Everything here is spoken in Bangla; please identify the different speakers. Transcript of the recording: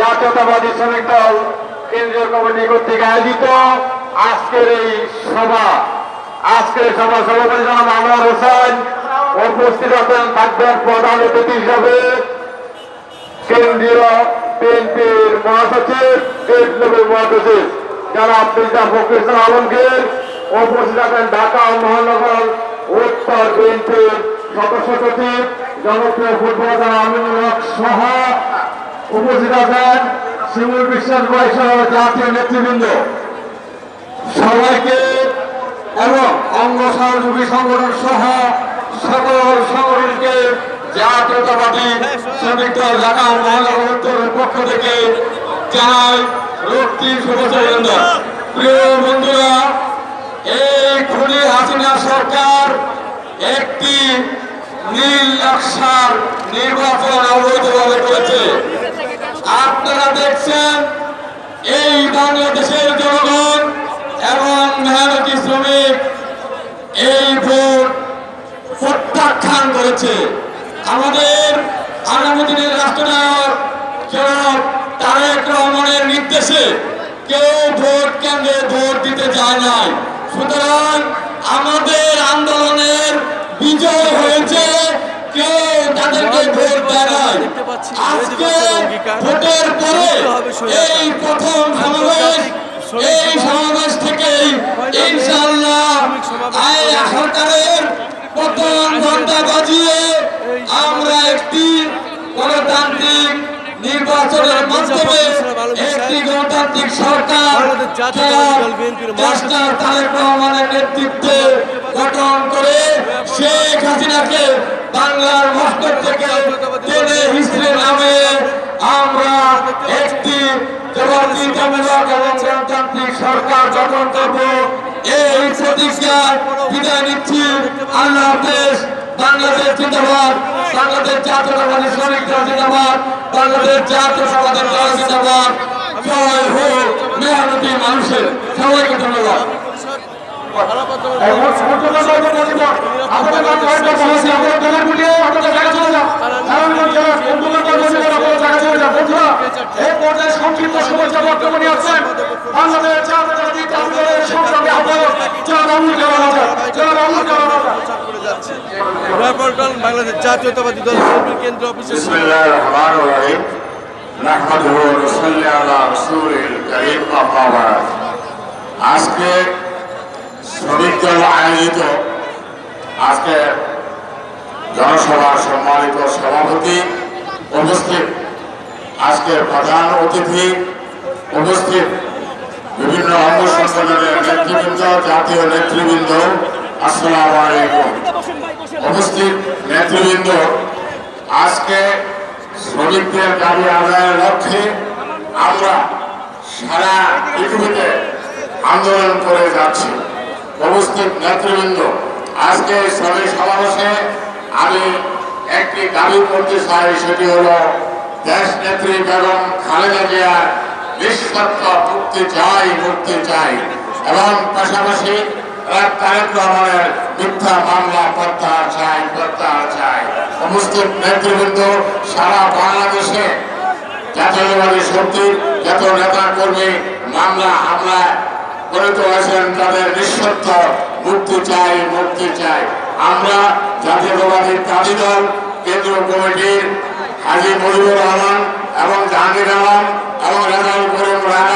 Speaker 1: জাতীয়তাবাদী শ্রমিক দল, কেন্দ্রীয় কমিটি কর্তৃক আয়োজিত আজকের এই সভা। আজকের সভা সভাপতি জনাব আনোয়ার হোসেন উপস্থিত আছেন থাকবেন প্রধান অতিথি হিসাবে। কেন্দ্রীয় বিএনপির মহাসচিব লেভেল মহাসচিব যারা মির্জা ইসলাম আলমগীর উপস্থিত আছেন ঢাকা মহানগর উত্তর বিএনপির সদস্য সচিব, জনপ্রিয় ফুটবলার আমিনুল হক সহ উপস্থিত আছেন শিমুল বিশ্বাস ভাই সহ জাতীয় নেতৃবৃন্দ। সবাইকে এবং অঙ্গ সহযোগী সংগঠন সহ সকল সংগঠনকে জাতীয়তাবাদী শ্রমিক পক্ষ থেকে জানাই রক্তি শুভেচ্ছা অভিনন্দন। প্রিয় বন্ধুরা সরকার একটি নীল নকশার নির্বাচন অবৈধভাবে করেছে। আপনারা দেখছেন এই বাংলাদেশের জনগণ এবং মেহনতি শ্রমিক এই ভোট প্রত্যাখ্যান করেছে। আমাদের আগামী দিনের রাষ্ট্রনায়ক জনাব তারেক রহমানের নির্দেশে কেউ ভোট কেন্দ্রে ভোট দিতে যায় নাই। সুতরাং আমাদের আন্দোলনের বিজয় হয়েছে, কেউ তাদেরকে ভোট দেয় নাই। আজকে ভোটের পরে এই প্রথম সমাবেশ, এই সমাবেশ থেকেই ইনশাআল্লাহ আই সরকারের প্রথম ঘণ্টা বাজিয়ে আমরা একটি গণতান্ত্রিক নির্বাচনের মাধ্যমে একটি গণতান্ত্রিক সরকার তারেক রহমানের নেতৃত্বে গঠন করে শেখ হাসিনাকে বাংলার মস্তক থেকে টেনে হিসেবে নামে আমরা একটি গণতান্ত্রিক সরকার গঠন করব। এই প্রতিজ্ঞা বিদায় নিচ্ছি। আল্লাহ হাফেজ। বাংলাদেশ জিন্দাবাদ। বাংলাদেশ জাতীয়তাবাদী শ্রমিক দল জিন্দাবাদ বাংলাদেশ জাতীয়তাবাদী দল জিন্দাবাদ জয় হোক মেহনতি মানুষের। সবাইকে ধন্যবাদ। সংক্ষিপ্ত শুভেচ্ছা নিয়ে বাংলাদেশ
Speaker 2: আজকে শ্রমিক দল আয়োজিত, আজকে জনসভার সম্মানিত সভাপতি উপস্থিত। আজকে প্রধান অতিথি উপস্থিত। বিভিন্ন অঙ্গ সংগঠনের নেতৃবৃন্দ, জাতীয় নেতৃবৃন্দ আসসালামু আলাইকুম। উপস্থিত নেতৃবৃন্দ, আজকে শ্রমিকদের দাবি আদায়ের লক্ষ্যে আমরা সারা পৃথিবীতে আন্দোলন করে যাচ্ছি। উপস্থিত নেতৃবৃন্দ, আজকে শ্রমিক সমাবেশে আমি একটি দাবি করতে চাই, সেটি হলো দেশ নেত্রী বেগম খালেদা জিয়ার নিঃশর্ত মুক্তি চাই মুক্তি চাই। এবং পাশাপাশি রহমানের মিথ্যা মামলা প্রত্যাহার চাই প্রত্যাহার চাই নেতৃবৃন্দ, সারা বাংলাদেশে জাতীয়তাবাদী শক্তির যত নেতা কর্মী মামলা হামলায় পরিণত হয়েছেন তাদের নিঃশর্ত মুক্তি চাই মুক্তি চাই। আমরা জাতীয়তাবাদী প্রাণী দল, কেন্দ্রীয় কমিটির হাজি মজিবুর রহমান এবং জাহাঙ্গীর আলম এবং রেজাল করিম রানা